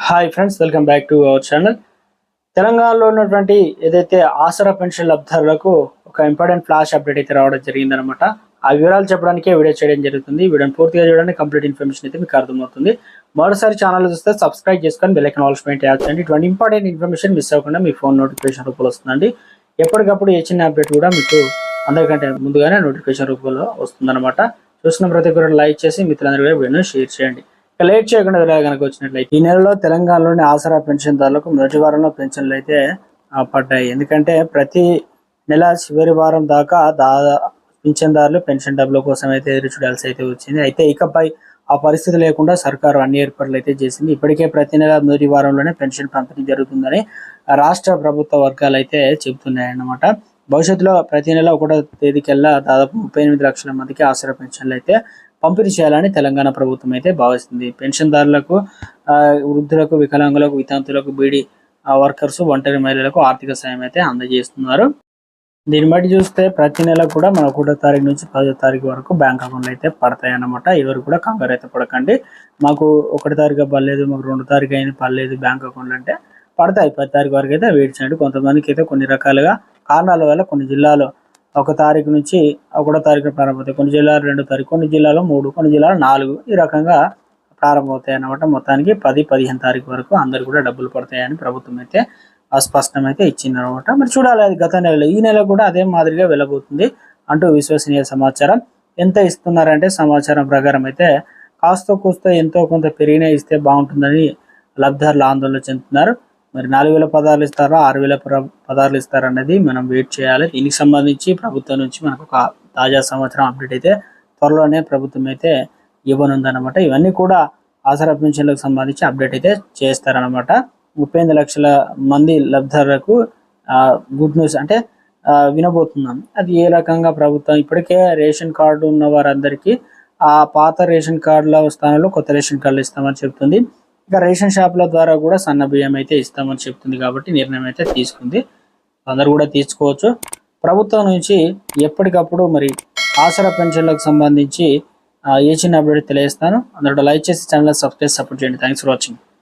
Hi friends welcome back to our channel తెలంగాణలో ఉన్నటువంటి ఏదైతే ఆసరా పెన్షన్ లబ్ధారులకు ఒక ఇంపార్టెంట్ ఫ్లాష్ అప్డేట్ అయితే రావడం జరిగిందనమాట ఆ వివరాలు చెప్పడానికే వీడియో చేయడం జరుగుతుంది. వీడియోని పూర్తిగా చూడండి కంప్లీట్ ఇన్ఫర్మేషన్ అయితే మీకు అర్థమవుతుంది. మరోసారి ఛానల్ చూస్తే సబ్స్క్రైబ్ చేసుకొని బెల్ ఆల్స్ పెయింట్ చేయండి. ఇటువంటి ఇంపార్టెంట్ ఇన్ఫర్మేషన్ మిస్ అవ్వకుండా మీ ఫోన్ నోటిఫికేషన్ రూపంలో వస్తుందండి. ఎప్పటికప్పుడు ఏ చిన్న అప్డేట్ కూడా మీకు అందరికంటే ముందుగానే నోటిఫికేషన్ రూపంలో వస్తుందన్నమాట. చూసిన ప్రతి ఒక్కరు లైక్ చేసి మిత్రులందరూ కూడా వీడియోని షేర్ చేయండి. లేట్ చేయకుండా వివరాలు కనుక వచ్చినట్లయితే ఈ నెలలో తెలంగాణలోని ఆసరా పెన్షన్దారులకు మొదటి వారంలో పెన్షన్లు అయితే పడ్డాయి. ఎందుకంటే ప్రతి నెల చివరి వారం దాకా దాదా పింఛన్దారులు పెన్షన్ డబ్బుల కోసం అయితే ఎదురు చూడాల్సి అయితే వచ్చింది. అయితే ఇకపై ఆ పరిస్థితి లేకుండా సర్కారు అన్ని ఏర్పాట్లు అయితే చేసింది. ఇప్పటికే ప్రతి నెల మొదటి వారంలోనే పెన్షన్ పంపిణీ జరుగుతుందని రాష్ట్ర ప్రభుత్వ వర్గాలు అయితే చెబుతున్నాయన్నమాట. భవిష్యత్తులో ప్రతి నెల ఒకటో తేదీకల్లా దాదాపు ముప్పై ఎనిమిది లక్షల మందికి ఆసరా పెన్షన్లు అయితే పంపిణీ చేయాలని తెలంగాణ ప్రభుత్వం అయితే భావిస్తుంది. పెన్షన్దారులకు వృద్ధులకు వికలాంగులకు వితంతులకు బీడీ వర్కర్స్ ఒంటరి మహిళలకు ఆర్థిక సాయం అయితే అందజేస్తున్నారు. దీన్ని బట్టి చూస్తే ప్రతి నెల కూడా మన ఒకటో తారీఖు నుంచి పదో తారీఖు వరకు బ్యాంక్ అకౌంట్లు అయితే పడతాయి అన్నమాట ఎవరు కూడా కంగారు అయితే పడకండి. మాకు ఒకటి తారీఖు పర్లేదు మాకు రెండు తారీఖు అయినా పర్లేదు బ్యాంక్ అకౌంట్లు అంటే పడతాయి. పది తారీఖు వరకు అయితే వెయిట్ చేయండి. కొంతమందికి అయితే కొన్ని రకాలుగా కారణాల వల్ల కొన్ని జిల్లాలో ఒక తారీఖు నుంచి ఒకటో తారీఖు ప్రారంభమవుతాయి. కొన్ని జిల్లాలు రెండో తారీఖు కొన్ని జిల్లాలో మూడు కొన్ని జిల్లాలో నాలుగు. ఈ రకంగా ప్రారంభమవుతాయి అన్నమాట. మొత్తానికి పది పదిహేను తారీఖు వరకు అందరు కూడా డబ్బులు పడతాయని ప్రభుత్వం అయితే ఆ స్పష్టం అయితే ఇచ్చింది అనమాట మరి చూడాలి అది గత నెలలో. ఈ నెల కూడా అదే మాదిరిగా వెళ్ళబోతుంది అంటూ విశ్వసనీయ సమాచారం. ఎంత ఇస్తున్నారంటే సమాచారం ప్రకారం అయితే కాస్త కూస్త ఎంతో కొంత పెరిగినా ఇస్తే బాగుంటుందని లబ్ధారులు ఆందోళన చెందుతున్నారు. మరి నాలుగు వేల పదాలు ఇస్తారా ఆరు వేల ప్ర- ఇస్తారా అనేది మనం వెయిట్ చేయాలి. దీనికి సంబంధించి ప్రభుత్వం నుంచి మనకు ఒక తాజా సంవత్సరం అప్డేట్ అయితే త్వరలోనే ప్రభుత్వం అయితే ఇవ్వనుందన్నమాట. ఇవన్నీ కూడా ఆసరా పెన్షన్లకు సంబంధించి అప్డేట్ అయితే చేస్తారనమాట ముప్పై ఎనిమిది లక్షల మంది లబ్ధిదారులకు గుడ్ న్యూస్ అంటే వినబోతున్నాం. అది ఏ రకంగా ప్రభుత్వం ఇప్పటికే రేషన్ కార్డు ఉన్న వారందరికీ ఆ పాత రేషన్ కార్డుల స్థానంలో కొత్త రేషన్ కార్డులు ఇస్తామని చెప్తుంది. ఇంకా రేషన్ షాపుల ద్వారా కూడా సన్న బియ్యం అయితే ఇస్తామని చెప్తుంది కాబట్టి నిర్ణయం అయితే తీసుకుంది. అందరు కూడా తీసుకోవచ్చు. ప్రభుత్వం నుంచి ఎప్పటికప్పుడు మరి ఆసరా పెన్షన్లకు సంబంధించి ఏ చిన్న అప్డేట్ తెలియజేస్తాను. అందరూ లైక్ చేసి ఛానల్ సబ్స్క్రైబ్ సపోర్ట్ చేయండి. Thanks for watching